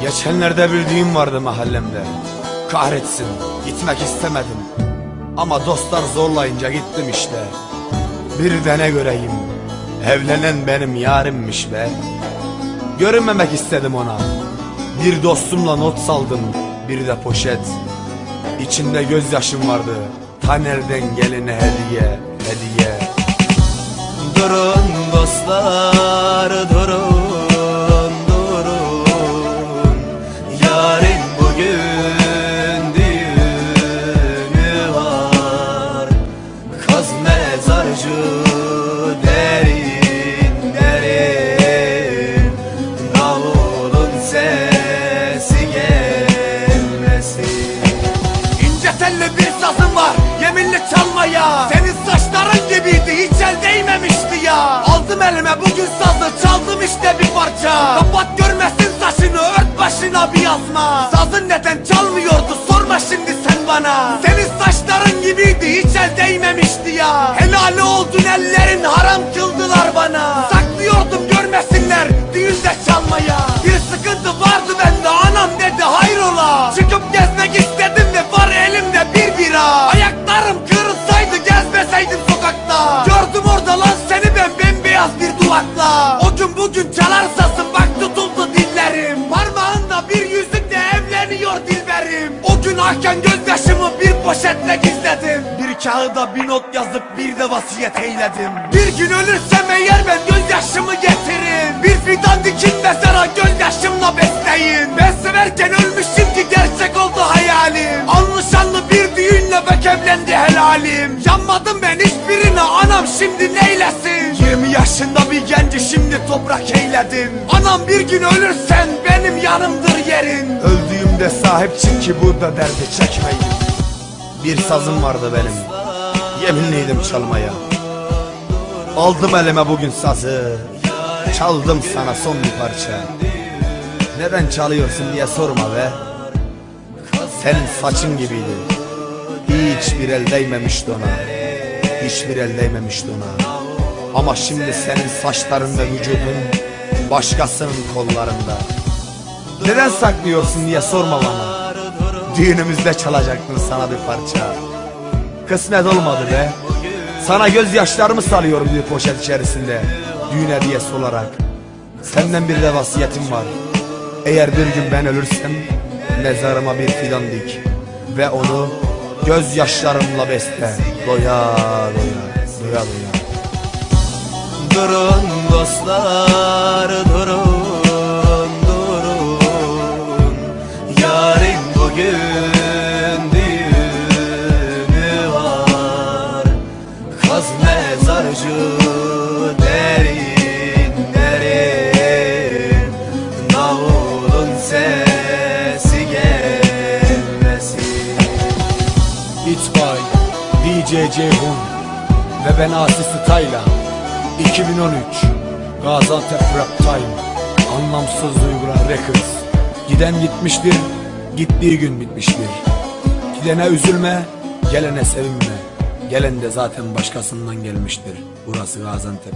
Geçenlerde bir düğün vardı mahallemde. Kahretsin, gitmek istemedim. Ama dostlar zorlayınca gittim işte. Bir de ne göreyim, evlenen benim yarimmiş be. Görünmemek istedim ona. Bir dostumla not saldım, bir de poşet. İçinde gözyaşım vardı, Taner'den geline hediye, hediye. Durun dostlar durun el değmemişti ya. Aldım elime bugün sazı çaldım işte bir parça. Kapat görmesin saçını ört başına bir yazma. Sazın neden çalmıyordu sorma şimdi sen bana. Senin saçların gibiydi hiç el değmemişti ya. Helali oldun ellerin haram kıldılar bana. Saklıyordum görmesinler düğünde çalmaya. Bir sıkıntı vardı bende kağıda bir not yazıp bir de vasiyet eyledim. Bir gün ölürsem eğer ben gözyaşımı getirin Bir fidan dikin mezara gözyaşımla besleyin. Ben severken ölmüşüm ki gerçek oldu hayalim. Anlı bir düğünle bek evlendi helalim. Yanmadım ben hiçbirine anam şimdi neylesin? 20 yaşında bir genci şimdi toprak eyledim. Anam bir gün ölürsen benim yanımdır yerin. Öldüğümde sahip çık ki burada derdi çekmeyin Bir sazım vardı benim. Yeminliydim çalmaya. Aldım elime bugün sazı. Çaldım sana son bir parça. Neden çalıyorsun diye sorma be. Senin saçın gibiydi. Hiçbir el değmemişti ona. Hiçbir el değmemişti ona. Ama şimdi senin saçların ve vücudun Başkasının kollarında. Neden saklıyorsun diye sorma bana Düğünümüzde çalacaktın sana bir parça. Kısmet olmadı be. Sana gözyaşlarımı salıyorum bir poşet içerisinde. Düğün hediyesi olarak Senden bir de vasiyetim var. Eğer bir gün ben ölürsem Mezarıma bir fidan dik. Ve onu gözyaşlarımla besle. Doya doya Doya doya. Durun dostlar durun Bugün düğünü var. Kaz mezarcı derin derin Davulun sesi gelmesin. It's by DJ Ceyhun Ve ben Asi Style'a 2013 Gaziantep Rap Time Anlamsız Duygular Records. Giden gitmiştir Gittiği gün bitmiştir Gidene üzülme Gelene sevinme. Gelen de zaten başkasından gelmiştir. Burası Gaziantep